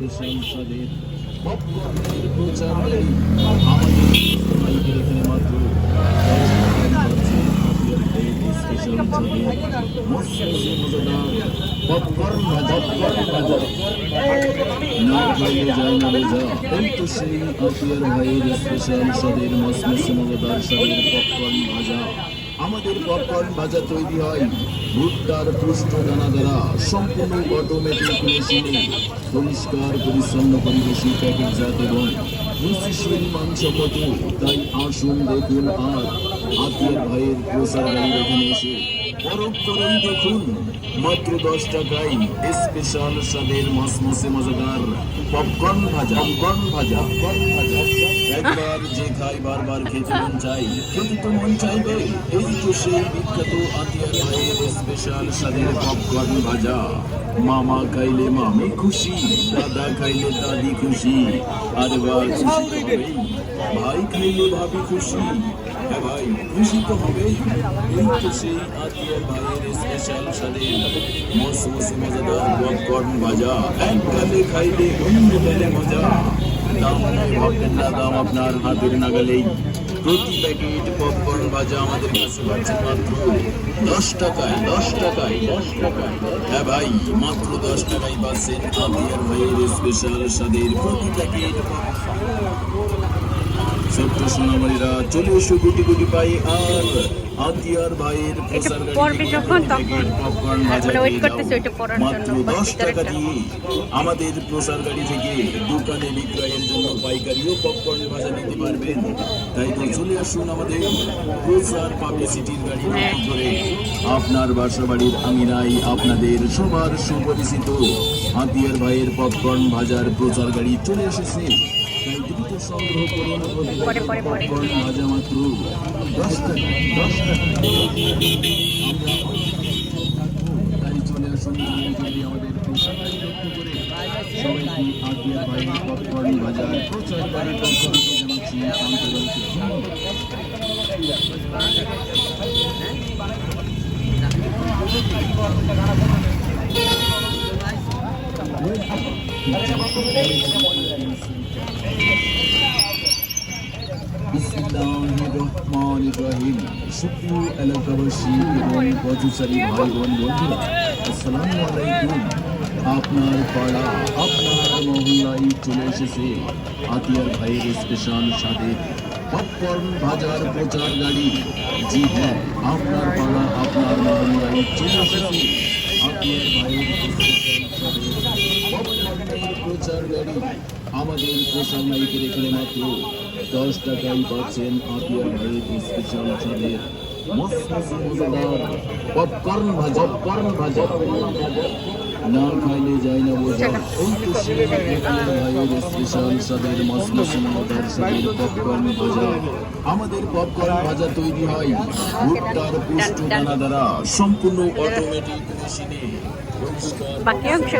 Special স্বাদের পপকর্নের প্রচার গাড়ি আমাদের মাইকের এখানে আমাদের পপকর্ন ভাজা তৈরি হয় ভুট্টার পুষ্ট দানা দ্বারা, সম্পূর্ণ অটোমেটিক মেশিনে পরিষ্কার, পরিচ্ছন্ন পরিবেশী প্যাকেটজাত এবং মাংস কত তাই আসুন দেখুন আর আতিয়ার ভাইয়ের প্রসার গাড়ির এখানে এসে করেই দেখুন। মাত্র দশ টাকায় স্পেশাল স্বাদের মসমসে মজাদার পপকর্ন ভাজা। পপকর্ন ভাজা পপকর্ন ভাজা। একবার যে খাই বারবার খেতে মন চাই খেতে তো মন চাইবে, এই তো সেই বিখ্যাত আতিয়ার ভাইয়ের স্পেশাল স্বাদের পপকর্ন ভাজা। মামা খাইলে মামি খুশি, দাদা খাইলে দাদি খুশি, আরে বা খুশি ভাই খাইলে ভাবি খুশি হ্যাঁ ভাই, খুশি তো হবেই। এই তো সেই আতিয়ার ভাইয়ের স্পেশাল স্বাদের মসমসে মজাদার পপকর্ন ভাজা। এককালে খাইলে অন্য মজা। দাম নিয়ে দাম আপনার হাতের নাগালেই প্রতি প্যাকেট পপকর্ন ভাজা আমাদের কাছে পাচ্ছেন মাত্র দশ টাকায় দশ টাকায় দশ টাকায়। হ্যাঁ ভাই, মাত্র দশ টাকায় পাচ্ছেন আতিয়ার ভাইয়ের স্পেশাল স্বাদের প্রতি প্যাকেট ছোট্ট সোনামারিরা চলে এসো গুটি গুটি পাই আর আতিয়ার ভাইয়ের প্রচার গাড়ি যখন তখন। পপকর্ন ভাজা wait পেয়ে করতেছি যাও। ওইটা পড়ার জন্য, দশ টাকা দিয়ে আমাদের প্রসার গাড়ি থেকে দোকানে বিক্রয়ের জন্য পাইকারি ও পপকর্ন ভাজা নিতে পারবেন তাই তো চলে আসুন আমাদের প্রচার পাবলিসিটির গাড়ি হ্যাঁ। বুকিং করে আপনার বাসা বাড়ির আমিনাই আপনাদের সবার সুপরিচিত হাতিয়ার ভাইয়ের পপকর্ন ভাজার প্রচার গাড়ি চলে এসেছে সংগ্রহ করুন পরে, পরে, পরে। ভাজা মাত্র দশ আমাদের বিসমিল্লাহিররহমানিররহিম সুপ্রিয় এলাকাবাসী এবং পথচারী ভাই বোন বন্ধুরা, আসসালামু আলাইকুম। আপনার পাড়া, আপনার মহল্লায় চলে এসেছে আতিয়ার ভাইয়ের স্পেশাল স্বাদের পপকর্ন ভাজার প্রচার গাড়ি। জি হ্যাঁ আপনার পাড়া, আপনার মহল্লায় চলে এসেছে আতিয়ার ভাইয়ের প্রচার গাড়ি। আমাদের প্রচার মাইকের এখানে মাত্র দশ টাকায় পাচ্ছেন আতিয়ার ভাইয়ের স্পেশাল স্বাদের পপকর্ন ভাজা। পপকর্ন ভাজা। না খাইলে যায় না বোঝা। ভাইয়ের স্পেশাল স্বাদের মসমসে মজাদার স্বাদের পপকর্ন ভাজা। আমাদের পপকর্ন ভাজা তৈরি হয় ভুট্টার পুষ্ট দানা দ্বারা সম্পূর্ণ অটোমেটিক মেশিনে বাকি অংশ?